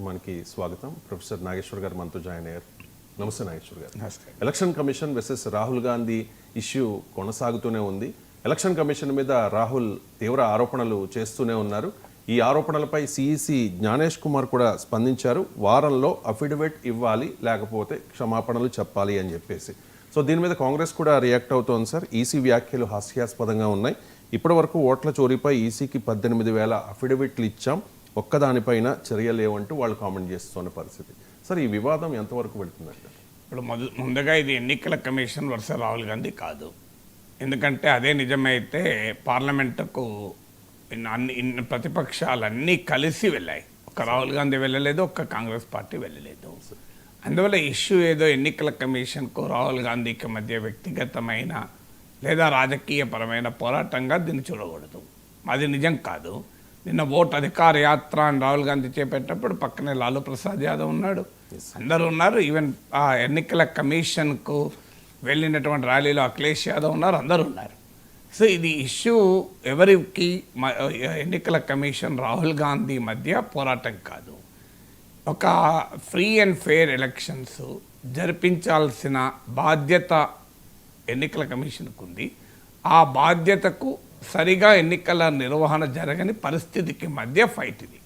కార్యక్రమానికి స్వాగతం. ప్రొఫెసర్ నాగేశ్వర్ గారు మనతో జాయిన్ అయ్యారు. Namaste Nageshwar garu. Election commission versus Rahul Gandhi issue కొనసాగుతూనే ఉంది. ఎలక్షన్ కమిషన్ మీద రాహుల్ తీవ్ర ఆరోపణలు చేస్తూనే ఉన్నారు. ఈ ఆరోపణలపై సిఈసి జ్ఞానేష్ కుమార్ కూడా స్పందించారు. వారంలో అఫిడవిట్ ఇవ్వాలి లేకపోతే క్షమాపణలు చెప్పాలి అని చెప్పేసి. సో దీని మీద కాంగ్రెస్ కూడా రియాక్ట్ అవుతోంది సార్. ఈసీ వ్యాఖ్యలు హాస్యాస్పదంగా ఉన్నాయి. ఇప్పటి వరకు ఓట్ల చోరీపై ఈసీకి పద్దెనిమిది వేల అఫిడవిట్లు ఇచ్చాం. ఒక్కదానిపైన చర్య లేవంటూ వాళ్ళు కామెంట్ చేస్తున్న పరిస్థితి. సార్ ఈ వివాదం ఎంతవరకు వెళ్తుందంటే ఇప్పుడు మొద ముందుగా ఇది ఎన్నికల కమిషన్ వర్స రాహుల్ గాంధీ కాదు. ఎందుకంటే అదే నిజమైతే పార్లమెంటుకు అన్ని ఇన్ని ప్రతిపక్షాలన్నీ కలిసి వెళ్ళాయి. ఒక రాహుల్ గాంధీ వెళ్ళలేదు ఒక్క కాంగ్రెస్ పార్టీ వెళ్ళలేదు. అందువల్ల ఇష్యూ ఏదో ఎన్నికల కమిషన్కు రాహుల్ గాంధీకి మధ్య వ్యక్తిగతమైన లేదా రాజకీయపరమైన పోరాటంగా దీన్ని చూడకూడదు. అది నిజం కాదు. నిన్న ఓట్ అధికార యాత్ర అని రాహుల్ గాంధీ చేపట్టేటప్పుడు పక్కనే లాలూ ప్రసాద్ యాదవ్ ఉన్నాడు. అందరూ ఉన్నారు. ఈవెన్ ఆ ఎన్నికల కమిషన్కు వెళ్ళినటువంటి ర్యాలీలో అఖిలేష్ యాదవ్ ఉన్నారు. అందరూ ఉన్నారు. సో ఇది ఇష్యూ ఎవరికి ఎన్నికల కమిషన్ రాహుల్ గాంధీ మధ్య పోరాటం కాదు. ఒక ఫ్రీ అండ్ ఫెయిర్ ఎలక్షన్స్ జరిపించాల్సిన బాధ్యత ఎన్నికల కమిషన్కు ఉంది ఆ బాధ్యతకు సరిగా ఎన్నికల నిర్వహణ జరగని పరిస్థితికి మధ్య ఫైట్ ఇది.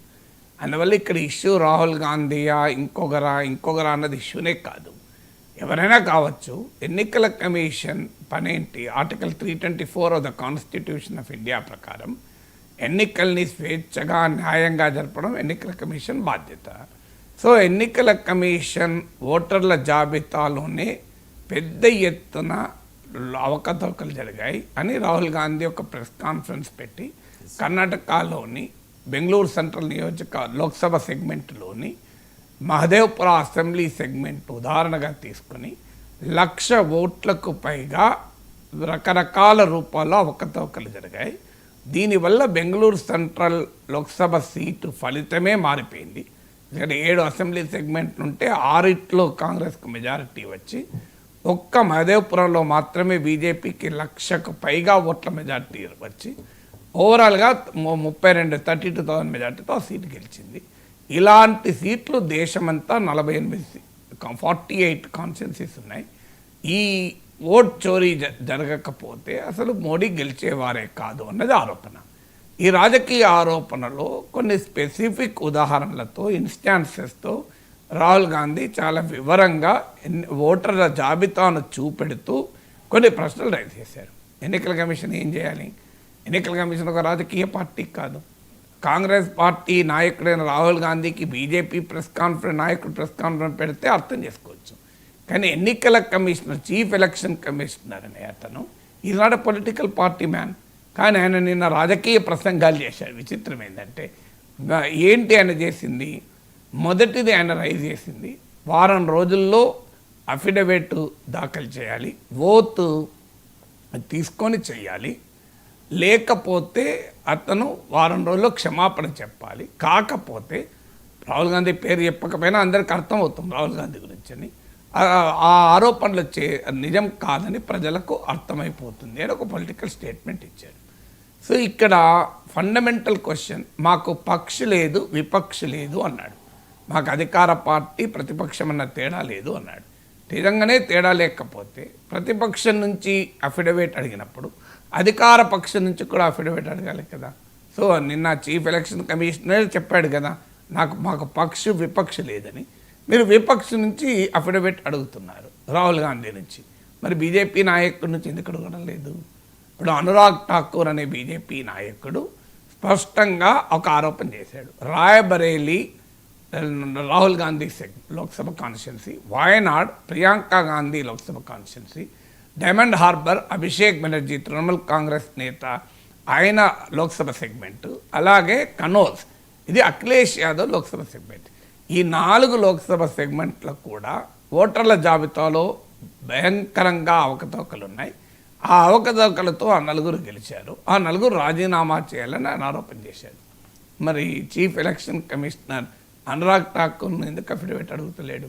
అందువల్ల ఇక్కడ ఇష్యూ రాహుల్ గాంధీయా ఇంకొకరా ఇంకొకరా అన్నది ఇష్యూనే కాదు. ఎవరైనా కావచ్చు ఎన్నికల commission పనేంటి? Article three twenty four of the constitution of India ప్రకారం ఎన్నికల్ని స్వేచ్ఛగా న్యాయంగా జరపడం ఎన్నికల కమిషన్ బాధ్యత. సో ఎన్నికల కమిషన్ ఓటర్ల జాబితాలోనే పెద్ద ఎత్తున అవకతవకలు జరిగాయి అని రాహుల్ గాంధీ ఒక ప్రెస్ కాన్ఫరెన్స్ పెట్టి కర్ణాటకలోని బెంగళూరు సెంట్రల్ నియోజక లోక్సభ సెగ్మెంట్లోని మహదేవ్పుర అసెంబ్లీ సెగ్మెంట్ ఉదాహరణగా తీసుకుని లక్ష ఓట్లకు పైగా రకరకాల రూపాల్లో అవకతవకలు జరిగాయి. దీనివల్ల బెంగళూరు సెంట్రల్ లోక్సభ సీటు ఫలితమే మారిపోయింది. ఇక్కడ ఏడు అసెంబ్లీ సెగ్మెంట్ ఉంటే ఆరిట్లో కాంగ్రెస్కు మెజారిటీ వచ్చి ఒక్క మహదేవ్పురంలో మాత్రమే బీజేపీకి లక్షకు పైగా ఓట్ల మెజార్టీ వచ్చి ఓవరాల్గా ముప్పై రెండు థర్టీ టూ థౌసండ్ మెజార్టీతో ఆ సీటు గెలిచింది. ఇలాంటి సీట్లు దేశమంతా నలభై ఎనిమిది ఫార్టీ ఎయిట్ కాన్స్టిట్యున్సీస్ ఉన్నాయి. ఈ ఓట్ చోరీ జ- జరగకపోతే అసలు మోడీ గెలిచేవారే కాదు అన్నది ఆరోపణ. ఈ రాజకీయ ఆరోపణలో కొన్ని స్పెసిఫిక్ ఉదాహరణలతో ఇన్స్టాన్సెస్తో రాహుల్ గాంధీ చాలా వివరంగా ఎన్ని- ఓటర్ల జాబితాను చూపెడుతూ కొన్ని ప్రశ్నలు రైజ్ చేశారు. ఎన్నికల కమిషన్ ఏం చేయాలి? ఎన్నికల కమిషన్ ఒక రాజకీయ పార్టీ కాదు. కాంగ్రెస్ పార్టీ నాయకుడైన రాహుల్ గాంధీకి బీజేపీ ప్రెస్ కాన్ఫరెన్స్ నాయకుడు ప్రెస్ కాన్ఫరెన్స్ పెడితే అర్థం చేసుకోవచ్చు. కానీ ఎన్నికల కమిషనర్ చీఫ్ ఎలక్షన్ కమిషనర్ అనే అతను is not political party man. కానీ ఆయన నిన్న రాజకీయ ప్రసంగాలు చేశాడు. విచిత్రం ఏంటంటే ఏంటి ఆయన చేసింది? మొదటిది ఆయన రైజ్ చేసింది. వారం రోజుల్లో అఫిడవిట్ దాఖలు చేయాలి. ఓత్ తీసుకొని చేయాలి. లేకపోతే అతను వారం రోజుల్లో క్షమాపణ చెప్పాలి. కాకపోతే రాహుల్ గాంధీ పేరు చెప్పకపోయినా అందరికి అర్థమవుతుంది రాహుల్ గాంధీ గురించి అని. ఆ- ఆరోపణలు చే నిజం కాదని ప్రజలకు అర్థమైపోతుంది అని ఒక పొలిటికల్ స్టేట్మెంట్ ఇచ్చాడు. సో ఇక్కడ ఫండమెంటల్ క్వశ్చన్ మాకు పక్ష లేదు విపక్ష లేదు అన్నాడు. మాకు అధికార పార్టీ ప్రతిపక్షం అన్న తేడా లేదు అన్నాడు. నిజంగానే తేడా లేకపోతే ప్రతిపక్షం నుంచి అఫిడవిట్ అడిగినప్పుడు అధికార పక్షం నుంచి కూడా అఫిడవిట్ అడగాలి కదా. సో నిన్న చీఫ్ ఎలక్షన్ కమిషనర్ చెప్పాడు కదా నాకు మాకు పక్ష విపక్ష లేదని. మీరు విపక్ష నుంచి అఫిడవిట్ అడుగుతున్నారు రాహుల్ గాంధీ నుంచి. మరి బీజేపీ నాయకుడి నుంచి ఎందుకు అడగడం లేదు? ఇప్పుడు అనురాగ్ ఠాకూర్ అనే బీజేపీ నాయకుడు స్పష్టంగా ఒక ఆరోపణ చేశాడు. Raebareli Rahul Gandhi సెగ్ Lok Sabha constituency Wayanad Priyanka Gandhi Lok Sabha constituency Diamond Harbour Abhishek Banerjee Trinamool Congress నేత ఆయన లోక్సభ సెగ్మెంట్ అలాగే కనోజ్ ఇది అఖిలేష్ యాదవ్ లోక్సభ సెగ్మెంట్. ఈ నాలుగు లోక్సభ సెగ్మెంట్లకు కూడా ఓటర్ల జాబితాలో భయంకరంగా అవకతవకలు ఉన్నాయి ఆ అవకతవకలతో ఆ నలుగురు గెలిచారు. ఆ నలుగురు రాజీనామా చేయాలని ఆయన ఆరోపణ చేశారు. మరి చీఫ్ ఎలక్షన్ కమిషనర్ అనురాగ్ ఠాకూర్ను ఎందుకు అఫిడవిట్ అడుగుతలేడు?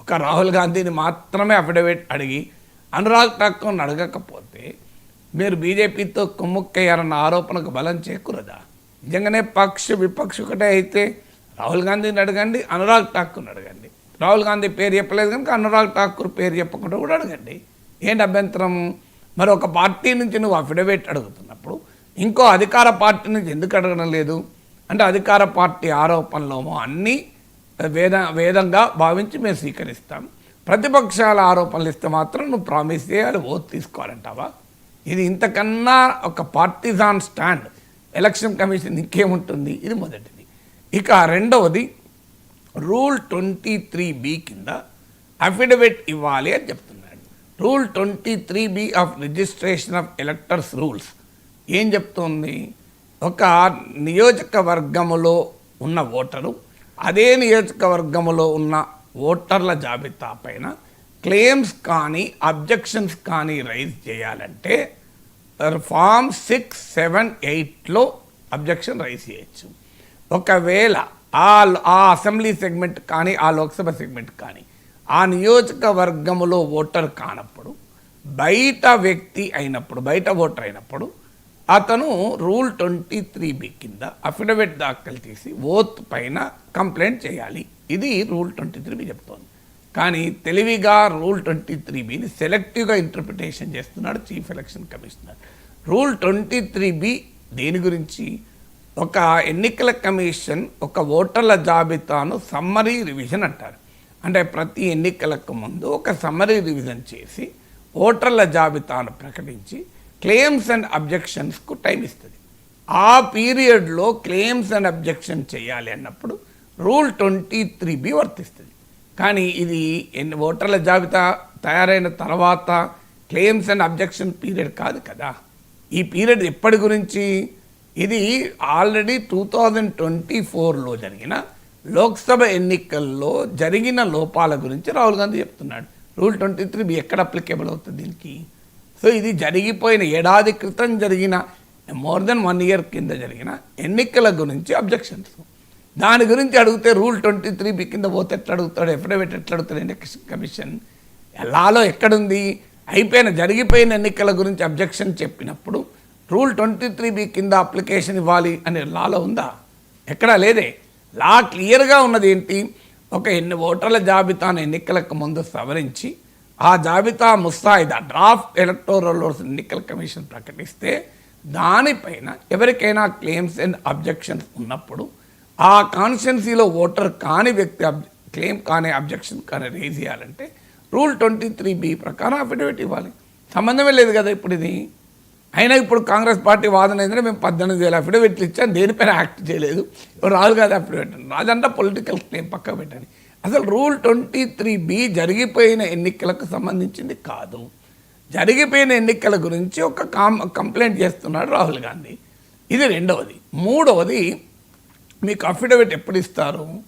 ఒక రాహుల్ గాంధీని మాత్రమే అఫిడవిట్ అడిగి అనురాగ్ ఠాకూర్ని అడగకపోతే మీరు బీజేపీతో కుమ్ముక్కయ్యారన్న ఆరోపణకు బలం చేకూరదా? నిజంగానే పక్ష విపక్ష ఒకటే అయితే రాహుల్ గాంధీని అడగండి అనురాగ్ ఠాకూర్ని అడగండి. రాహుల్ గాంధీ పేరు చెప్పలేదు కనుక అనురాగ్ ఠాకూర్ పేరు చెప్పకుండా కూడా అడగండి. ఏంటి అభ్యంతరం? మరి ఒక పార్టీ నుంచి నువ్వు అఫిడవిట్ అడుగుతున్నప్పుడు ఇంకో అధికార పార్టీ నుంచి ఎందుకు అడగడం లేదు? అంటే అధికార పార్టీ ఆరోపణలోమో అన్నీ వేద వేదంగా భావించి మేము స్వీకరిస్తాం. ప్రతిపక్షాల ఆరోపణలు ఇస్తే మాత్రం నువ్వు ప్రామిస్ చేయాలి ఓట్ తీసుకోవాలంటావా ఇది ఇంతకన్నా ఒక పార్టీజాన్ స్టాండ్. ఎలక్షన్ కమిషన్ ఇంకేముంటుంది? ఇది మొదటిది. ఇక రెండవది రూల్ ట్వంటీ త్రీ బి కింద అఫిడవిట్ ఇవ్వాలి అని చెప్తున్నాడు. Rule twenty three B of registration of electors rules. ఏం చెప్తుంది? ఒక నియోజకవర్గములో ఉన్న ఓటరు అదే నియోజకవర్గములో ఉన్న ఓటర్ల జాబితా పైన క్లెయిమ్స్ కానీ అబ్జెక్షన్స్ కానీ రైజ్ చేయాలంటే ఫామ్ సిక్స్ సెవెన్ ఎయిట్లో అబ్జెక్షన్ రైజ్ చేయొచ్చు. ఒకవేళ ఆ ఆ అసెంబ్లీ సెగ్మెంట్ కానీ ఆ లోక్సభ సెగ్మెంట్ కానీ ఆ నియోజకవర్గములో ఓటర్ కానప్పుడు బయట వ్యక్తి అయినప్పుడు బయట ఓటర్ అయినప్పుడు అతను రూల్ ట్వంటీ త్రీ బి కింద అఫిడవిట్ దాఖలు చేసి ఓత్ పైన కంప్లైంట్ చేయాలి. ఇది రూల్ ట్వంటీ త్రీ బి చెప్తోంది. కానీ తెలివిగా రూల్ ట్వంటీ త్రీ బిని సెలెక్టివ్గా ఇంటర్ప్రిటేషన్ చేస్తున్నాడు chief election commissioner. Rule twenty three B దేని గురించి? ఒక ఎన్నికల కమిషన్ ఒక ఓటర్ల జాబితాను సమ్మరీ రివిజన్ అంటారు. అంటే ప్రతి ఎన్నికలకు ముందు ఒక సమ్మరీ రివిజన్ చేసి ఓటర్ల జాబితాను ప్రకటించి క్లెయిమ్స్ అండ్ అబ్జెక్షన్స్కు టైం ఇస్తుంది. ఆ పీరియడ్లో క్లెయిమ్స్ అండ్ అబ్జెక్షన్ చేయాలి అన్నప్పుడు రూల్ ట్వంటీ త్రీ బి వర్తిస్తుంది. కానీ ఇది ఎన్ని ఓటర్ల జాబితా తయారైన తర్వాత క్లెయిమ్స్ అండ్ అబ్జెక్షన్ పీరియడ్ కాదు కదా. ఈ పీరియడ్ ఎప్పటి గురించి? ఇది ఆల్రెడీ టూ థౌజండ్ ట్వంటీ ఫోర్లో జరిగిన లోక్సభ ఎన్నికల్లో జరిగిన లోపాల గురించి రాహుల్ గాంధీ చెప్తున్నాడు. రూల్ ట్వంటీ త్రీ బి ఎక్కడ అప్లికేబుల్ అవుతుంది దీనికి? సో ఇది జరిగిపోయిన ఏడాది క్రితం జరిగిన మోర్ దెన్ వన్ ఇయర్ కింద జరిగిన ఎన్నికల గురించి అబ్జెక్షన్స్ దాని గురించి అడిగితే రూల్ ట్వంటీ త్రీ బి కింద పోతే ఎట్లా అడుగుతాడు ఎఫిడవిట్ ఎట్లా అడుగుతాడు ఎన్నికల కమిషన్ ఎలాలో ఎక్కడుంది? అయిపోయిన జరిగిపోయిన ఎన్నికల గురించి అబ్జెక్షన్ చెప్పినప్పుడు రూల్ ట్వంటీ త్రీ బి కింద అప్లికేషన్ ఇవ్వాలి అనే లాలో ఉందా? ఎక్కడా లేదే. లా క్లియర్గా ఉన్నది ఏంటి? ఒక ఎన్ని ఓటర్ల జాబితాను ఎన్నికలకు ముందు సవరించి ఆ జాబితా ముస్తాయిదా. డ్రాఫ్ట్ ఎలక్టోరల్ రోల్స్ ఎన్నికల కమిషన్ ప్రకటిస్తే దానిపైన ఎవరికైనా క్లెయిమ్స్ అండ్ అబ్జెక్షన్స్ ఉన్నప్పుడు ఆ కాన్స్టిట్యున్సీలో ఓటర్ కాని వ్యక్తి క్లెయిమ్ కానీ అబ్జెక్షన్ కానీ రేజ్ చేయాలంటే రూల్ ట్వంటీ త్రీ బి ప్రకారం అఫిడవిట్ ఇవ్వాలి. సంబంధమే లేదు కదా ఇప్పుడు ఇది. అయినా ఇప్పుడు కాంగ్రెస్ పార్టీ వాదన ఏంటంటే మేము పద్దెనిమిది వేల అఫిడవిట్లు ఇచ్చాం దేనిపైన యాక్ట్ చేయలేదు. ఇప్పుడు రాహుల్ గాంధీ అఫిడవిట్. రాదంటే పొలిటికల్ క్లెయిమ్ పక్క పెట్టండి. అసలు రూల్ ట్వంటీ త్రీ బి జరిగిపోయిన ఎన్నికలకు సంబంధించింది కాదు. జరిగిపోయిన ఎన్నికల గురించి ఒక కామ్ కంప్లైంట్ చేస్తున్నాడు రాహుల్ గాంధీ. ఇది రెండవది. మూడవది మీకు అఫిడవిట్ ఎప్పుడు ఇస్తారు?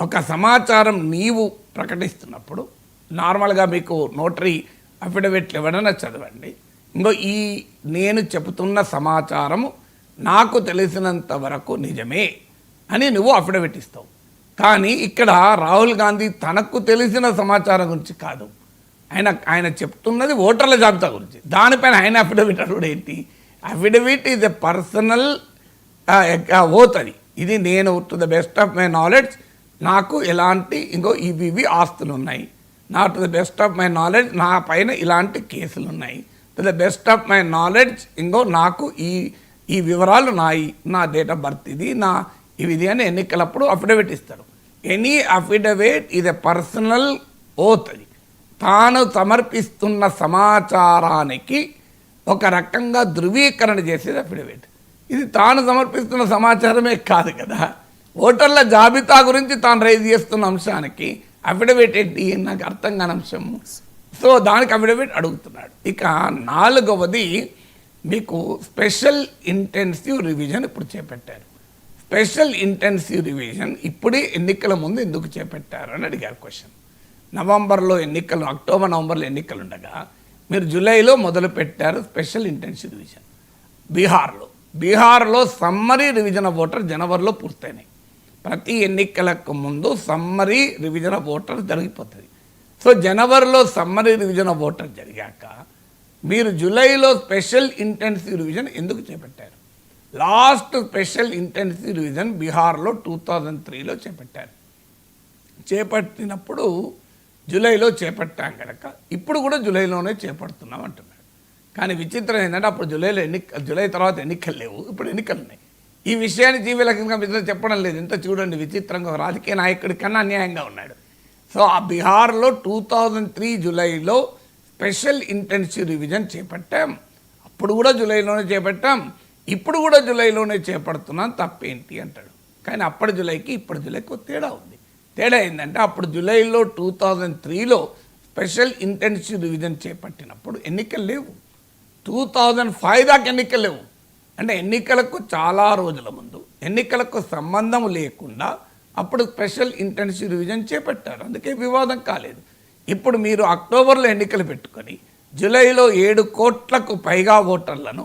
ఒక సమాచారం నీవు ప్రకటిస్తున్నప్పుడు నార్మల్గా మీకు నోటరీ అఫిడవిట్లు ఎవడన్నా చదవండి. ఇంకో ఈ నేను చెబుతున్న సమాచారము నాకు తెలిసినంత వరకు నిజమే అని నువ్వు అఫిడవిట్ ఇస్తావు. కానీ ఇక్కడ రాహుల్ గాంధీ తనకు తెలిసిన సమాచారం గురించి కాదు. ఆయన ఆయన చెప్తున్నది ఓటర్ల జాబితా గురించి. దానిపైన ఆయన అఫిడవిట్ అడుగుడు ఏంటి? Affidavit is a personal oath అది. ఇది నేను to the best of my knowledge నాకు ఎలాంటి ఇంకో ఇవి ఇవి ఆస్తులు ఉన్నాయి. నా to the best of my knowledge నా పైన ఇలాంటి కేసులు ఉన్నాయి. To the best of my knowledge ఇంకో నాకు ఈ ఈ వివరాలు నాయి. నా డేట్ ఆఫ్ బర్త్ ఇది నా ఇవి ఇది అని ఎన్నికలప్పుడు అఫిడవిట్ ఇస్తారు. ఎనీ అఫిడవిట్ ఇది పర్సనల్ ఓత్. తాను సమర్పిస్తున్న సమాచారానికి ఒక రకంగా ధృవీకరణ చేసేది అఫిడవిట్. ఇది తాను సమర్పిస్తున్న సమాచారమే కాదు కదా. ఓటర్ల జాబితా గురించి తాను రైజ్ చేస్తున్న అంశానికి అఫిడవిట్ ఏంటి నాకు అర్థం కాని అంశము సో దానికి అఫిడవిట్ అడుగుతున్నాడు. ఇక నాలుగవది మీకు స్పెషల్ ఇంటెన్సివ్ రివిజన్ ఇప్పుడు చేపట్టారు. స్పెషల్ ఇంటెన్సివ్ రివిజన్ ఇప్పుడే ఎన్నికల ముందు ఎందుకు చేపట్టారు అని అడిగారు క్వశ్చన్. నవంబర్లో ఎన్నికలు అక్టోబర్ నవంబర్లో ఎన్నికలు ఉండగా మీరు జూలైలో మొదలు పెట్టారు స్పెషల్ ఇంటెన్సివ్ రివిజన్. బీహార్లో. బీహార్లో సమ్మరీ రివిజన్ ఆఫ్ ఓటర్ జనవరిలో పూర్తయినాయి. ప్రతి ఎన్నికలకు ముందు సమ్మరీ రివిజన్ ఆఫ్ ఓటర్ జరిగిపోతుంది. సో జనవరిలో సమ్మరీ రివిజన్ ఆఫ్ ఓటర్ జరిగాక మీరు జూలైలో స్పెషల్ ఇంటెన్సివ్ రివిజన్ ఎందుకు చేపట్టారు? లాస్ట్ స్పెషల్ ఇంటెన్సివ్ రివిజన్ బీహార్లో టూ థౌజండ్ త్రీలో చేపట్టారు. చేపట్టినప్పుడు జూలైలో చేపట్టాం కనుక ఇప్పుడు కూడా జూలైలోనే చేపడుతున్నాం అంటున్నారు. కానీ విచిత్రం ఏంటంటే అప్పుడు జూలైలో ఎన్ని జూలై తర్వాత ఎన్నికలు లేవు ఇప్పుడు ఎన్నికలు ఉన్నాయి. ఈ విషయాన్ని జీవిలకంగా లక్ష్మీ మిత్రులు చెప్పడం లేదు. ఇంత చూడండి విచిత్రంగా రాజకీయ నాయకుడి కన్నా అన్యాయంగా ఉన్నాడు. సో ఆ బీహార్లో టూ థౌజండ్ త్రీ జూలైలో స్పెషల్ ఇంటెన్సివ్ రివిజన్ చేపట్టాం. అప్పుడు కూడా జూలైలోనే చేపట్టాం. ఇప్పుడు కూడా జూలైలోనే చేపడుతున్నాను తప్పేంటి అంటాడు. కానీ అప్పటి జూలైకి ఇప్పుడు జూలైకి తేడా ఉంది. తేడా ఏంటంటే అప్పుడు జూలైలో టూ థౌజండ్ త్రీలో స్పెషల్ ఇంటెన్సివ్ రివిజన్ చేపట్టినప్పుడు ఎన్నికలు లేవు. టూ థౌజండ్ ఫైవ్ దాకా ఎన్నికలు లేవు. అంటే ఎన్నికలకు చాలా రోజుల ముందు ఎన్నికలకు సంబంధం లేకుండా అప్పుడు స్పెషల్ ఇంటెన్సివ్ రివిజన్ చేపట్టారు. అందుకే వివాదం కాలేదు. ఇప్పుడు మీరు అక్టోబర్లో ఎన్నికలు పెట్టుకొని జూలైలో ఏడు కోట్లకు పైగా ఓటర్లను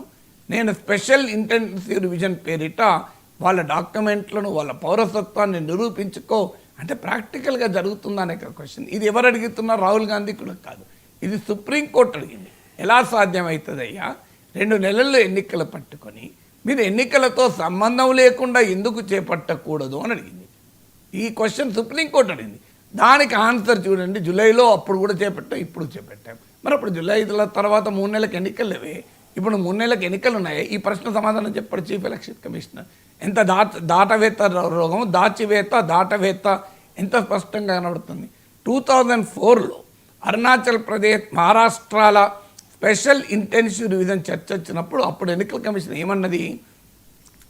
నేను స్పెషల్ ఇంటెన్సివ్ రివిజన్ పేరిట వాళ్ళ డాక్యుమెంట్లను వాళ్ళ పౌరసత్వాన్ని నిరూపించుకో. అంటే ప్రాక్టికల్గా జరుగుతుందనే క్వశ్చన్. ఇది ఎవరు అడుగుతున్నా రాహుల్ గాంధీ కూడా కాదు. ఇది సుప్రీంకోర్టు అడిగింది. ఎలా సాధ్యమవుతుందయ్యా రెండు నెలల్లో ఎన్నికలు పట్టుకొని మీరు ఎన్నికలతో సంబంధం లేకుండా ఎందుకు చేపట్టకూడదు అని అడిగింది. ఈ క్వశ్చన్ సుప్రీంకోర్టు అడిగింది. దానికి ఆన్సర్ చూడండి. జూలైలో అప్పుడు కూడా చేపట్టాం ఇప్పుడు చేపట్టాం. మరి అప్పుడు జూలై తర్వాత మూడు నెలలకు ఎన్నికలు లేవే. ఇప్పుడు మూడు నెలలకు ఎన్నికలు ఉన్నాయి ఈ ప్రశ్న సమాధానం చెప్పాడు చీఫ్ ఎలక్షన్ కమిషనర్ ఎంత దాట దాటవేత్త రోగం? దాచివేత్త దాటవేత్త ఎంత స్పష్టంగా కనబడుతుంది? టూ థౌజండ్ ఫోర్లో అరుణాచల్ ప్రదేశ్ మహారాష్ట్రాల స్పెషల్ ఇంటెన్సివ్ రివిజన్ చర్చ వచ్చినప్పుడు అప్పుడు ఎన్నికల కమిషన్ ఏమన్నది?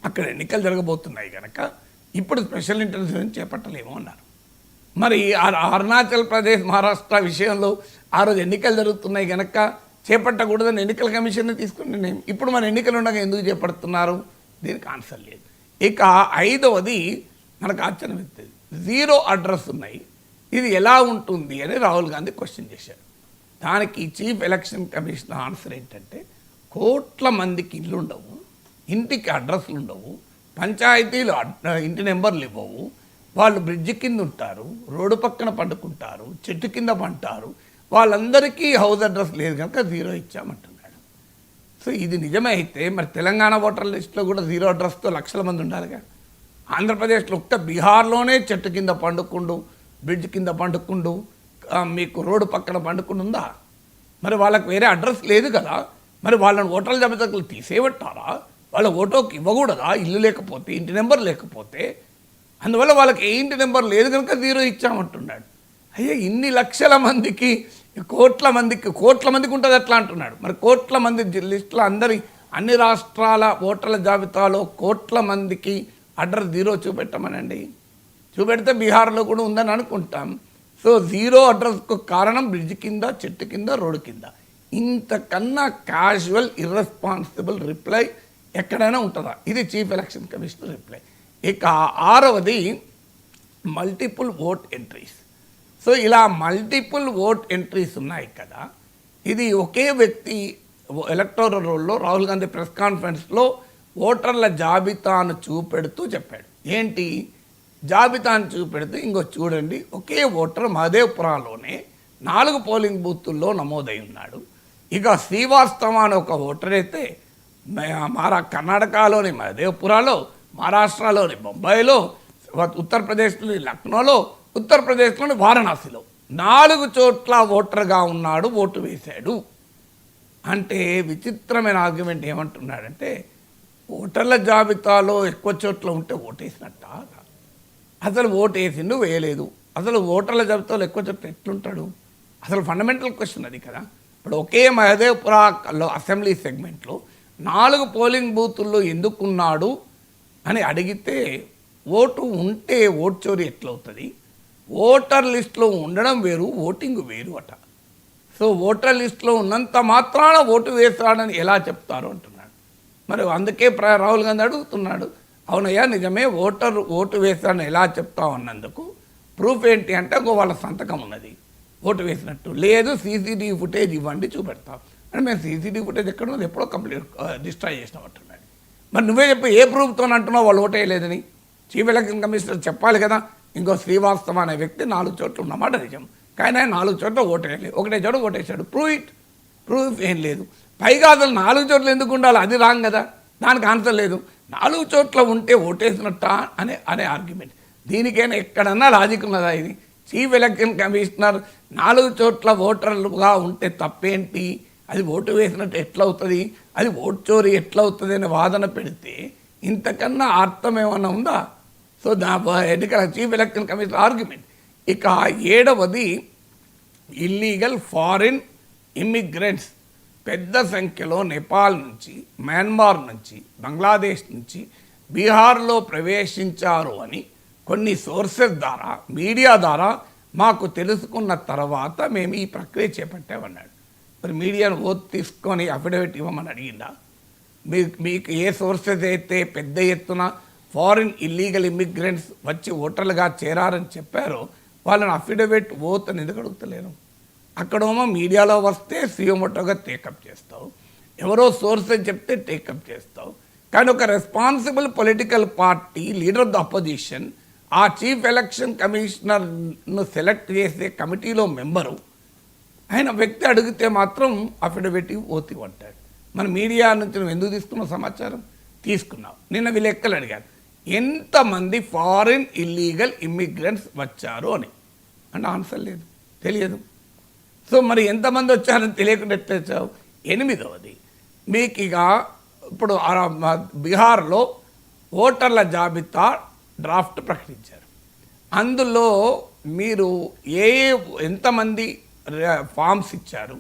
అక్కడ ఎన్నికలు జరగబోతున్నాయి కనుక ఇప్పుడు స్పెషల్ ఇంటెన్సివ్ చేపట్టలేము అన్నారు. మరి అరుణాచల్ ప్రదేశ్ మహారాష్ట్ర విషయంలో ఆ రోజు ఎన్నికలు జరుగుతున్నాయి కనుక చేపట్టకూడదని ఎన్నికల కమిషన్ తీసుకుని నిర్ణయం. ఇప్పుడు మన ఎన్నికలు ఉండగా ఎందుకు చేపడుతున్నారు? దీనికి ఆన్సర్ లేదు. ఇక ఐదవది మనకు ఆశ్చర్యం ఎత్తేది జీరో అడ్రస్ ఉన్నాయి. ఇది ఎలా ఉంటుంది అని రాహుల్ గాంధీ క్వశ్చన్ చేశారు దానికి చీఫ్ ఎలక్షన్ కమిషన్ ఆన్సర్ ఏంటంటే కోట్ల మందికి ఇల్లు ఉండవు ఇంటికి అడ్రస్లు ఉండవు పంచాయతీలు అడ్- ఇంటి నెంబర్లు ఇవ్వవు వాళ్ళు బ్రిడ్జ్ కింద ఉంటారు రోడ్డు పక్కన పండుకుంటారు చెట్టు కింద పంటారు వాళ్ళందరికీ హౌస్ అడ్రస్ లేదు కనుక జీరో ఇచ్చామంటున్నాడు. సో ఇది నిజమైతే మరి తెలంగాణ ఓటర్ లిస్టులో కూడా జీరో అడ్రస్తో లక్షల మంది ఉండాలిగా ఆంధ్రప్రదేశ్లో ఒక్క బీహార్లోనే చెట్టు కింద పండుకుండు బ్రిడ్జ్ కింద పండుకుండు మీకు రోడ్డు పక్కన పండుకుంటుందా మరి వాళ్ళకి వేరే అడ్రస్ లేదు కదా. మరి వాళ్ళని ఓటర్ల జాబితాకులు తీసేయబట్టారా? వాళ్ళ ఓటోకి ఇవ్వకూడదా? ఇల్లు లేకపోతే ఇంటి నెంబర్ లేకపోతే? అందువల్ల వాళ్ళకి ఏ ఇంటి నెంబర్ లేదు కనుక జీరో ఇచ్చామంటున్నాడు. అయ్యే ఇన్ని లక్షల మందికి కోట్ల మందికి కోట్ల మందికి ఉంటుంది ఎట్లా అంటున్నాడు. మరి కోట్ల మంది లిస్టులో అందరి అన్ని రాష్ట్రాల ఓటర్ల జాబితాలో కోట్ల మందికి అడ్రస్ జీరో చూపెట్టమనండి. చూపెడితే బీహార్లో కూడా ఉందని అనుకుంటాం. సో జీరో అడ్రస్కు కారణం బ్రిడ్జ్ కింద చెట్టు కింద రోడ్డు కింద. ఇంతకన్నా క్యాజువల్ ఇర్రెస్పాన్సిబుల్ రిప్లై ఎక్కడైనా ఉంటుందా? ఇది చీఫ్ ఎలక్షన్ కమిషనర్ రిప్లై ఇక ఆరవది మల్టిపుల్ ఓట్ ఎంట్రీస్ సో ఇలా మల్టిపుల్ ఓట్ ఎంట్రీస్ ఉన్నాయి కదా. ఇది ఒకే వ్యక్తి ఎలక్టోరల్ రోల్లో రాహుల్ గాంధీ ప్రెస్ కాన్ఫరెన్స్లో ఓటర్ల జాబితాను చూపెడుతూ చెప్పాడు. ఏంటి? జాబితాను చూపెడుతూ ఇంకో చూడండి ఒకే ఓటర్ మహదేవ్పురాలోనే నాలుగు పోలింగ్ బూతుల్లో నమోదై ఉన్నాడు. ఇక శ్రీవాస్తవ అనే ఒక ఓటర్ అయితే మారా కర్ణాటకలోని మహదేవ్పురాలో మహారాష్ట్రలోని బొంబాయిలో ఉత్తరప్రదేశ్లోని లక్నోలో ఉత్తరప్రదేశ్లోని వారణాసిలో. నాలుగు చోట్ల ఓటర్గా ఉన్నాడు ఓటు వేశాడు. అంటే విచిత్రమైన ఆర్గ్యుమెంట్ ఏమంటున్నాడంటే ఓటర్ల జాబితాలో ఎక్కువ చోట్ల ఉంటే ఓటేసినట్ట? అసలు ఓటు వేసిండు వేయలేదు. అసలు ఓటర్ల జాబితాలో ఎక్కువ చోట్ల ఎట్లుంటాడు? అసలు ఫండమెంటల్ క్వశ్చన్ అది కదా. ఇప్పుడు ఒకే మహదేవ్పురాలో అసెంబ్లీ సెగ్మెంట్లో నాలుగు పోలింగ్ బూతుల్లో ఎందుకున్నాడు అని అడిగితే ఓటు ఉంటే ఓటు చోరీ ఎట్లవుతుంది? ఓటర్ లిస్ట్లో ఉండడం వేరు ఓటింగ్ వేరు అట. సో ఓటర్ లిస్ట్లో ఉన్నంత మాత్రాన ఓటు వేస్తాడని ఎలా చెప్తారు అంటున్నాడు. మరి అందుకే ప్ర- రాహుల్ గాంధీ అడుగుతున్నాడు అవునయ్యా నిజమే ఓటర్ ఓటు వేస్తాడని ఎలా చెప్తావు అన్నందుకు? ప్రూఫ్ ఏంటి అంటే ఇంకో వాళ్ళ సంతకం ఉన్నది. ఓటు వేసినట్టు. లేదు సీసీటీవీ ఫుటేజ్ ఇవ్వండి చూపెడతాం. అంటే మేము సీసీటీవీ ఫుటేజ్ ఎక్కడ ఉన్నది? ఎప్పుడో కంప్లీట్ డిస్ట్రాయ్ చేసినాం అంటున్నాడు. మరి నువ్వే చెప్పి ఏ ప్రూఫ్తో అంటున్నావు వాళ్ళు ఓటేయలేదని చీఫ్ ఎలక్షన్ కమిషనర్ చెప్పాలి కదా. ఇంకో శ్రీవాస్తవ అనే వ్యక్తి నాలుగు చోట్ల ఉన్నమాట నిజం. కానీ ఆయన నాలుగు చోట్ల ఓటేయలేదు. ఒకటే చోట ఓటేశాడు. ప్రూవ్ ఇట్ ప్రూఫ్ ఏం లేదు. పైగా అసలు నాలుగు చోట్ల ఎందుకు ఉండాలి? అది రాంగ్ కదా. దానికి ఆన్సర్ లేదు. నాలుగు చోట్ల ఉంటే ఓటేసినట్ట అనే అనే ఆర్గ్యుమెంట్ దీనికైనా ఎక్కడన్నా లాజిక్ ఉన్నదా ఇది? చీఫ్ ఎలక్షన్ కమిషనర్ నాలుగు చోట్ల ఓటర్లుగా ఉంటే తప్పేంటి? అది ఓటు వేసినట్టు ఎట్లవుతుంది? అది ఓటు చోరీ ఎట్లవుతుంది అనే వాదన పెడితే ఇంతకన్నా అర్థం ఏమన్నా ఉందా? సో దా ఎన్నికల చీఫ్ ఎలక్షన్ కమిషన్ ఆర్గ్యుమెంట్. ఇక ఏడవది ఇల్లీగల్ ఫారిన్ ఇమ్మిగ్రెంట్స్ పెద్ద సంఖ్యలో నేపాల్ నుంచి మయన్మార్ నుంచి బంగ్లాదేశ్ నుంచి బీహార్లో ప్రవేశించారు అని కొన్ని సోర్సెస్ ద్వారా మీడియా ద్వారా మాకు తెలుసుకున్న తర్వాత మేము ఈ ప్రక్రియ చేపట్టామన్నాడు. మరి మీడియాను ఓత్ తీసుకొని అఫిడవిట్ ఇవ్వమని అడిగిందా? మీకు మీకు ఏ సోర్సెస్ అయితే పెద్ద ఎత్తున ఫారిన్ ఇల్లీగల్ ఇమ్మిగ్రెంట్స్ వచ్చి ఓటర్లుగా చేరారని చెప్పారో. వాళ్ళని అఫిడవిట్ ఓత్ అని ఎందుకు అడుగుతలేను అక్కడేమో మీడియాలో వస్తే సీఎంఓటోగా టేకప్ చేస్తావు. ఎవరో సోర్స్ అని చెప్తే టేకప్ చేస్తావు. కానీ ఒక responsible political party leader of the opposition ఆ చీఫ్ ఎలక్షన్ కమిషనర్ను సెలెక్ట్ చేసే కమిటీలో మెంబరు ఆయన వ్యక్తి అడిగితే మాత్రం అఫిడవిట్ ఓతి అంటాడు మన మీడియా నుంచి నువ్వు ఎందుకు తీసుకున్నావు సమాచారం? తీసుకున్నావు. నిన్న వీళ్ళు ఎక్కలు అడిగాను ఎంతమంది ఫారిన్ ఇల్లీగల్ ఇమ్మిగ్రెంట్స్ వచ్చారు అని. అంటే ఆన్సర్ లేదు. తెలియదు. సో మరి ఎంతమంది వచ్చారని తెలియకుండా ఎట్లా ఎనిమిదవది. మీకు ఇక ఇప్పుడు ఆ బీహార్లో ఓటర్ల జాబితా డ్రాఫ్ట్ ప్రకటించారు. అందులో మీరు ఏ ఎంతమంది ఫామ్స్ ఇచ్చారు?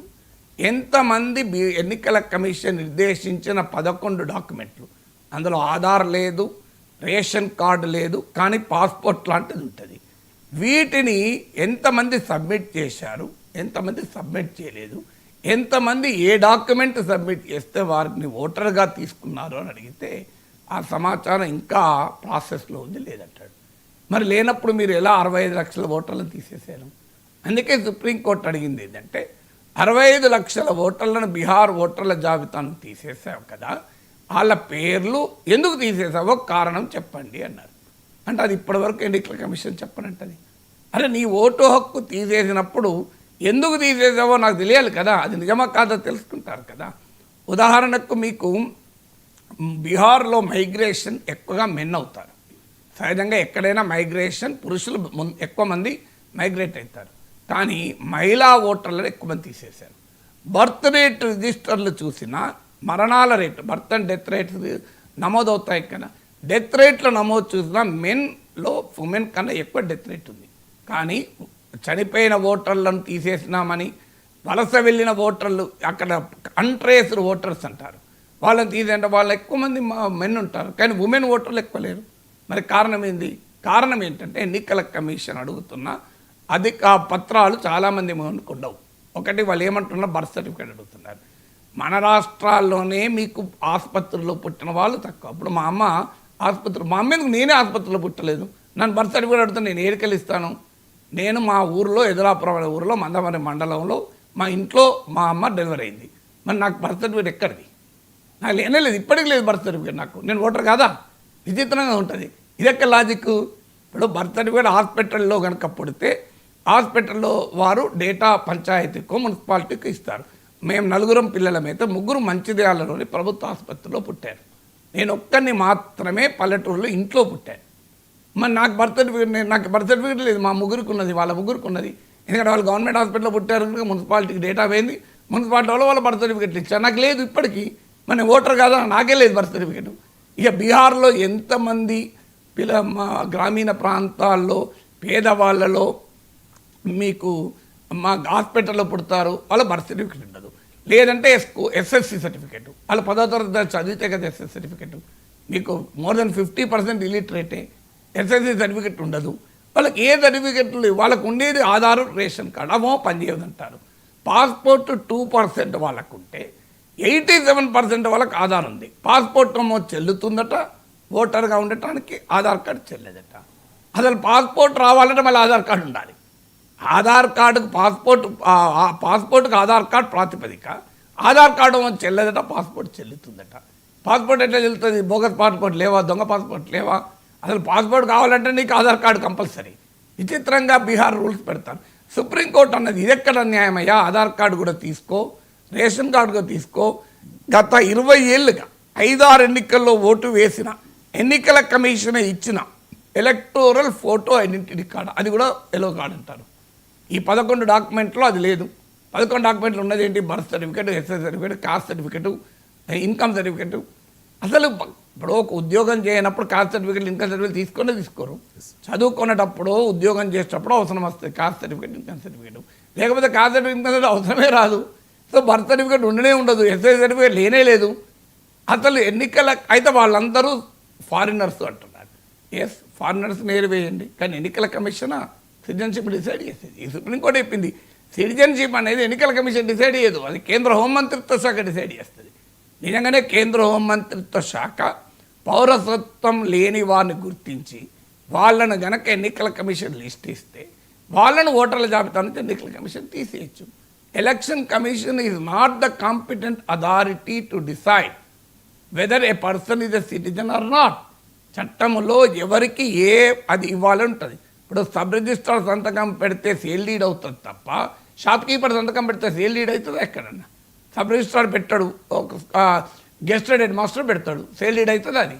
ఎంతమంది ఎన్నికల కమిషన్ నిర్దేశించిన పదకొండు డాక్యుమెంట్లు? అందులో ఆధార్ లేదు రేషన్ కార్డు లేదు కానీ పాస్పోర్ట్ లాంటిది ఉంటుంది. వీటిని ఎంతమంది సబ్మిట్ చేశారు ఎంతమంది సబ్మిట్ చేయలేదు ఎంతమంది ఏ డాక్యుమెంట్ సబ్మిట్ చేస్తే వారిని ఓటర్గా తీసుకున్నారు అని అడిగితే ఆ సమాచారం ఇంకా ప్రాసెస్లో ఉంది లేదంటాడు. మరి లేనప్పుడు మీరు ఎలా అరవై ఐదు లక్షల ఓటర్లను తీసేశారు? అందుకే సుప్రీంకోర్టు అడిగింది ఏంటంటే అరవై ఐదు లక్షల ఓటర్లను బీహార్ ఓటర్ల జాబితాను తీసేసావు కదా వాళ్ళ పేర్లు ఎందుకు తీసేసావో కారణం చెప్పండి అన్నారు. అంటే అది ఇప్పటివరకు ఎన్నికల కమిషన్ చెప్పనంటది. అరే నీ ఓటు హక్కు తీసేసినప్పుడు ఎందుకు తీసేసావో నాకు తెలియాలి కదా. అది నిజమా కాదో తెలుసుకుంటారు కదా. ఉదాహరణకు మీకు బీహార్లో మైగ్రేషన్ ఎక్కువగా మెన్ అవుతారు. సహజంగా ఎక్కడైనా మైగ్రేషన్ పురుషులు ఎక్కువ మంది మైగ్రేట్ అవుతారు. కానీ మహిళా ఓటర్లను ఎక్కువ మంది తీసేశారు. బర్త్ రేట్ రిజిస్టర్లు చూసినా మరణాల rate birth and death rates నమోదవుతాయి కదా. డెత్ రేట్లు నమోదు చూసినా మెన్లో ఉమెన్ కన్నా ఎక్కువ డెత్ రేట్ ఉంది. కానీ చనిపోయిన ఓటర్లను తీసేసినామని వలస వెళ్ళిన ఓటర్లు అక్కడ అన్ట్రేస్డ్ ఓటర్స్ అంటారు. వాళ్ళని తీసేంటే వాళ్ళు ఎక్కువ మంది మెన్ ఉంటారు. కానీ ఉమెన్ ఓటర్లు ఎక్కువ లేరు. మరి కారణం ఏంది? కారణం ఏంటంటే ఎన్నికల కమిషన్ అడుగుతున్న అధిక పత్రాలు చాలామంది ఉండవు. ఒకటి వాళ్ళు ఏమంటున్నారు బర్త్ సర్టిఫికేట్ అడుగుతున్నారు. మన రాష్ట్రాల్లోనే మీకు ఆసుపత్రిలో పుట్టిన వాళ్ళు తక్కువ. అప్పుడు మా అమ్మ ఆసుపత్రి మా అమ్మ నేనే ఆసుపత్రిలో పుట్టలేదు? నన్ను బర్త్ సర్టిఫికేట్ అడిగితే నేను ఏరికలిస్తాను ఇస్తాను? నేను మా ఊర్లో ఎదురాపురం అనే ఊర్లో మందమరి మండలంలో మా ఇంట్లో మా అమ్మ డెలివరీ అయింది. మరి నాకు బర్త్ సర్టిఫికేట్ ఎక్కడిది? నాకు లేనే లేదు ఇప్పటికి లేదు బర్త్ సర్టిఫికేట్ నాకు. నేను ఓటర్ కాదా? విచిత్రంగా ఉంటుంది. ఇదెక్క లాజిక్? ఇప్పుడు బర్త్ సర్టిఫికేట్ హాస్పిటల్లో కనుక పుడితే హాస్పిటల్లో వారు డేటా పంచాయతీకో మున్సిపాలిటీకి ఇస్తారు. మేము నలుగురం పిల్లలమైతే ముగ్గురు మంచిర్యాలలోని ప్రభుత్వ ఆసుపత్రిలో పుట్టారు. నేను ఒక్కరిని మాత్రమే పల్లెటూరులో ఇంట్లో పుట్టాను. మరి నాకు బర్త్ సర్టిఫికేట్ నాకు బర్త్ సర్టిఫికేట్ లేదు. మా ముగ్గురికి ఉన్నది వాళ్ళ ముగ్గురికి ఉన్నది ఎందుకంటే వాళ్ళు గవర్నమెంట్ హాస్పిటల్లో పుట్టారు కనుక మున్సిపాలిటీకి డేటా పోయింది మున్సిపాలిటీ వాళ్ళు వాళ్ళ బర్త్ సర్టిఫికేట్లు ఇచ్చారు. నాకు లేదు ఇప్పటికీ. మన ఓటర్ కాదా? నాకే లేదు బర్త్ సర్టిఫికేట్. ఇక బీహార్లో ఎంతమంది పిల్ల మా గ్రామీణ ప్రాంతాల్లో పేదవాళ్ళలో మీకు మా హాస్పిటల్లో పుడతారు వాళ్ళ బర్త్ సర్టిఫికేట్ ఉండదు. లేదంటే ఎస్కో ఎస్ఎస్సి సర్టిఫికేట్. వాళ్ళ పదో తరగతి చదివితే కదా ఎస్ఎస్ సర్టిఫికేట్. మీకు మోర్ దెన్ ఫిఫ్టీ పర్సెంట్ ఇలిటరేటే ఎస్ఎస్సి సర్టిఫికేట్ ఉండదు. వాళ్ళకి ఏ సర్టిఫికెట్లు లేవు. వాళ్ళకు ఉండేది ఆధార్ రేషన్ కార్డు. అవో పనిచేయదంటారు పాస్పోర్ట్ టూ పర్సెంట్ వాళ్ళకు ఉంటే ఎయిటీ సెవెన్ పర్సెంట్ వాళ్ళకి ఆధార్ ఉంది. పాస్పోర్ట్ ఏమో చెల్లుతుందట ఓటర్గా ఉండటానికి ఆధార్ కార్డు చెల్లదట. అసలు పాస్పోర్ట్ రావాలంటే మళ్ళీ ఆధార్ కార్డు ఉండాలి. ఆధార్ కార్డుకు పాస్పోర్ట్ పాస్పోర్ట్కి ఆధార్ కార్డు ప్రాతిపదిక. ఆధార్ కార్డు చెల్లదట పాస్పోర్ట్ చెల్లుతుందట. పాస్పోర్ట్ ఎట్లా చెల్లుతుంది? బోగస్ పాస్పోర్ట్ లేవా? దొంగ పాస్పోర్ట్ లేవా? అసలు పాస్పోర్ట్ కావాలంటే నీకు ఆధార్ కార్డు కంపల్సరీ. విచిత్రంగా బీహార్ రూల్స్ పెడతారు. సుప్రీంకోర్టు అన్నది ఇది ఎక్కడ న్యాయమయ్యా ఆధార్ కార్డు కూడా తీసుకో రేషన్ కార్డు కూడా తీసుకో. గత ఇరవై ఏళ్ళుగా ఐదారు ఎన్నికల్లో ఓటు వేసిన ఎన్నికల కమిషన్ ఇచ్చిన ఎలక్టోరల్ ఫోటో ఐడెంటిటీ కార్డు అది కూడా ఎలో కార్డు అంటారు. ఈ పదకొండు డాక్యుమెంట్లో అది లేదు. పదకొండు డాక్యుమెంట్లు ఉన్నది ఏంటి? Birth certificate SS certificate caste certificate income certificate. అసలు ఇప్పుడు ఒక ఉద్యోగం చేయనప్పుడు కాస్ట్ సర్టిఫికేట్ ఇన్కమ్ సర్టిఫికేట్ తీసుకొని తీసుకోరు. చదువుకునేటప్పుడు ఉద్యోగం చేసేటప్పుడు అవసరం వస్తుంది. Caste certificate income certificate. లేకపోతే కాస్ట్ సర్టిఫికేట్ ఇన్కమ్ సర్టిఫికేట్ అవసరమే రాదు. సో బర్త్ సర్టిఫికేట్ ఉండనే ఉండదు. ఎస్ఐ సర్టిఫికేట్ లేనే లేదు. అసలు ఎన్నికల అయితే వాళ్ళందరూ ఫారినర్స్ అంటున్నారు. ఎస్ ఫారినర్స్ నేరు వేయండి కానీ ఎన్నికల కమిషనా? సిటిజన్షిప్ డిసైడ్ చేసేది. ఈ సుప్రీంకోర్టు చెప్పింది సిటిజన్షిప్ అనేది ఎన్నికల కమిషన్ డిసైడ్ చేయదు అది కేంద్ర హోంమంత్రిత్వ శాఖ డిసైడ్ చేస్తుంది. నిజంగానే కేంద్ర హోంమంత్రిత్వ శాఖ పౌరసత్వం లేని వారిని గుర్తించి వాళ్ళను గనక ఎన్నికల కమిషన్ లిస్ట్ ఇస్తే వాళ్ళను ఓటర్ల జాబితా నుంచి ఎన్నికల కమిషన్ తీసేయచ్చు. Election commission is not the competent authority to decide whether a person is a citizen or not చట్టంలో ఎవరికి ఏ అది ఇవ్వాలని ఉంటుంది ఇప్పుడు సబ్ రిజిస్ట్రార్ సంతకం పెడితే సేల్ లీడ్ అవుతుంది తప్ప షాప్ కీపర్ సంతకం పెడితే సేల్ లీడ్ అవుతుంది ఎక్కడన్నా? సబ్ రిజిస్ట్రార్ పెట్టాడు ఒక గెస్టెడ్ హెడ్ మాస్టర్ పెడతాడు సేల్ లీడ్ అవుతుంది అది?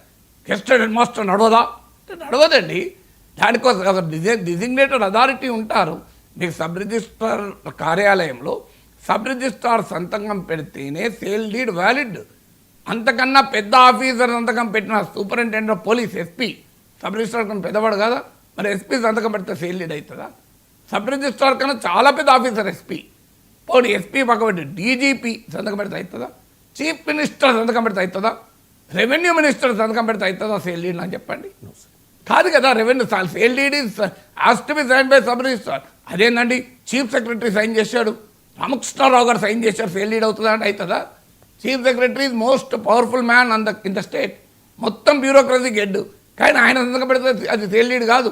గెస్టెడ్ హెడ్ మాస్టర్ నడవదా? అంటే నడవదండి. దానికోసం డిజిగ్నేటెడ్ అథారిటీ ఉంటారు. మీకు సబ్ రిజిస్ట్రార్ కార్యాలయంలో సబ్ రిజిస్ట్రార్ సంతకం పెడితేనే సేల్ డీడ్ వ్యాలిడ్. అంతకన్నా పెద్ద ఆఫీసర్ సంతకం పెట్టిన superintendent of police SP. Sub registrar పెద్దవాడు కదా? మరి ఎస్పీ సంతకం పెడితే సేల్ డీడ్ అవుతుందా? సబ్ రిజిస్ట్రార్ కన్నా చాలా పెద్ద ఆఫీసర్ ఎస్పీ పోనీ ఎస్పీ పక్కబెట్టి డీజీపీ సంతకం పెడితే అవుతుందా? చీఫ్ మినిస్టర్ సంతకం పెడితే అవుతుందా? రెవెన్యూ మినిస్టర్ సంతకం పెడితే అవుతుందా సేల్ డీడ్ అని చెప్పండి. కాదు కదా revenue sale deed is has to be sign by sub registrar అదేందండి? Chief secretary sign చేశాడు. రామకృష్ణారావు గారు సైన్ చేశారు సేల్ డీడ్ అవుతుందా అంటే అవుతుందా? Chief secretary is most powerful man on the in the state మొత్తం బ్యూరోక్రసీ గెడ్డు. కానీ ఆయన సంతకం పెడితే అది సేల్ కాదు.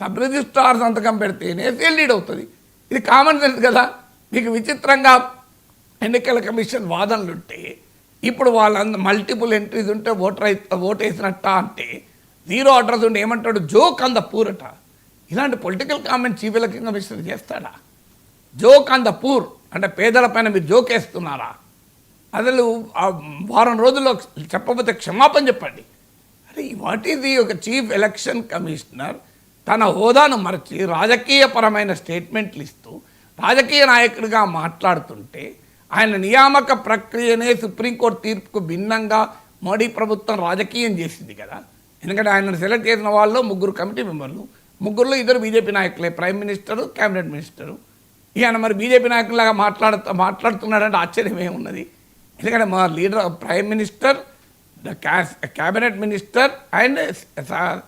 సబ్ రిజిస్ట్రార్ సంతకం పెడితేనే సేల్ లీడ్ అవుతుంది. ఇది కామన్ సెన్స్ కదా. మీకు విచిత్రంగా ఎన్నికల కమిషన్ వాదనలు ఉంటే ఇప్పుడు వాళ్ళందరూ మల్టిపుల్ ఎంట్రీస్ ఉంటే ఓటర్ ఓట్ వేసినట్ట అంటే జీరో అడ్రస్ ఉంటే ఏమంటాడు? జోక్ అంద పూర్ పూరట ఇలాంటి political comment chief election commissioner చేస్తాడా? జోక్ ఆన్ ద పూర్ అంటే పేదల పైన మీరు జోక్ వేస్తున్నారా? అసలు వారం రోజుల్లో చెప్పకపోతే క్షమాపణ చెప్పండి. అరే వాట్ ఈజ్ ఒక చీఫ్ ఎలక్షన్ కమిషనర్ తన హోదాను మరచి రాజకీయపరమైన స్టేట్మెంట్లు ఇస్తూ రాజకీయ నాయకుడిగా మాట్లాడుతుంటే ఆయన నియామక ప్రక్రియనే సుప్రీంకోర్టు తీర్పుకు భిన్నంగా మోడీ ప్రభుత్వం రాజకీయం చేసింది కదా. ఎందుకంటే ఆయనను సెలెక్ట్ చేసిన వాళ్ళు ముగ్గురు కమిటీ మెంబర్లు ముగ్గురులో ఇద్దరు బీజేపీ నాయకులే. ప్రైమ్ మినిస్టరు క్యాబినెట్ మినిస్టరు ఈయన మరి బీజేపీ నాయకులాగా మాట్లాడుతూ మాట్లాడుతున్నాడంటే ఆశ్చర్యం ఏమున్నది? ఎందుకంటే మా leader prime minister the cabinet minister and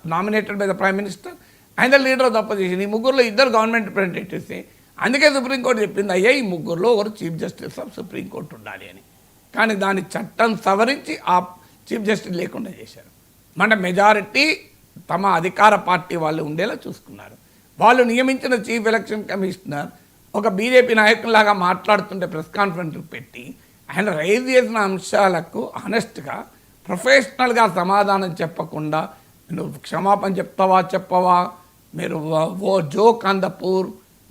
nominated by the prime minister and the leader of the opposition. ఈ ముగ్గురులో ఇద్దరు గవర్నమెంట్ రిప్రజెంటేటివ్స్ అందుకే సుప్రీంకోర్టు చెప్పింది అయ్యా ఈ ముగ్గురులో ఒకరు చీఫ్ జస్టిస్ ఆఫ్ సుప్రీంకోర్టు ఉండాలి అని. కానీ దాని చట్టం సవరించి ఆ చీఫ్ జస్టిస్ లేకుండా చేశారు. మన మెజారిటీ తమ అధికార పార్టీ వాళ్ళు ఉండేలా చూసుకున్నారు. వాళ్ళు నియమించిన చీఫ్ ఎలక్షన్ కమిషనర్ ఒక బీజేపీ నాయకులాగా మాట్లాడుతుంటే ప్రెస్ కాన్ఫరెన్స్ పెట్టి ఆయన రైజ్ చేసిన అంశాలకు ఆనెస్ట్గా ప్రొఫెషనల్గా సమాధానం చెప్పకుండా నువ్వు క్షమాపణ చెప్తావా చెప్పవా? మీరు ఓ జోక్ ఆన్ ద పూర్.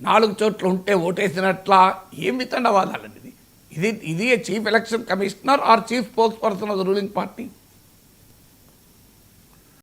నాలుగు చోట్ల ఉంటే ఓటేసినట్లా. ఏమి తండవాదాలండి ఇది ఇది ఇది chief election commissioner or chief spokesperson of the ruling party?